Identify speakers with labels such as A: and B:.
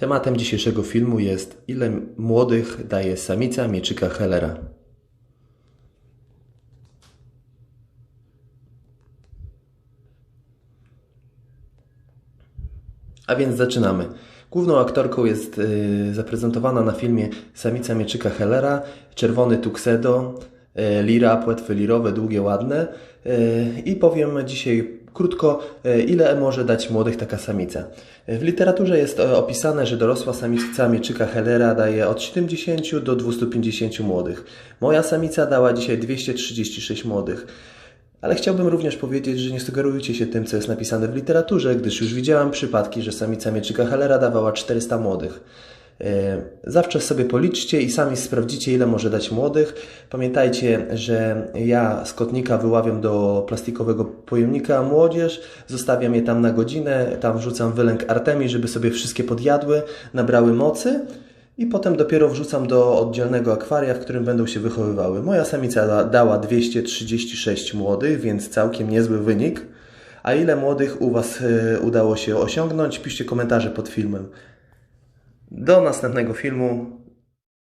A: Tematem dzisiejszego filmu jest ile młodych daje samica mieczyka Hellera. A więc zaczynamy. Główną aktorką jest y, zaprezentowana na filmie samica mieczyka Hellera, czerwony tuxedo, y, lira, płetwy lirowe, długie, ładne. Y, I powiem dzisiaj krótko, y, ile może dać młodych taka samica. W literaturze jest e, opisane, że dorosła samica mieczyka Hellera daje od 70 do 250 młodych. Moja samica dała dzisiaj 236 młodych. Ale chciałbym również powiedzieć, że nie sugerujcie się tym, co jest napisane w literaturze, gdyż już widziałem przypadki, że samica mieczyka Hellera dawała 400 młodych. E, Zawsze sobie policzcie i sami sprawdzicie, ile może dać młodych. Pamiętajcie, że ja z kotnika wyławiam do plastikowego pojemnika młodzież, zostawiam je tam na godzinę, tam wrzucam wylęk Artemi, żeby sobie wszystkie podjadły, nabrały mocy i potem dopiero wrzucam do oddzielnego akwaria, w którym będą się wychowywały. Moja samica da- dała 236 młodych, więc całkiem niezły wynik. A ile młodych u Was y, udało się osiągnąć? Piszcie komentarze pod filmem. Do następnego filmu.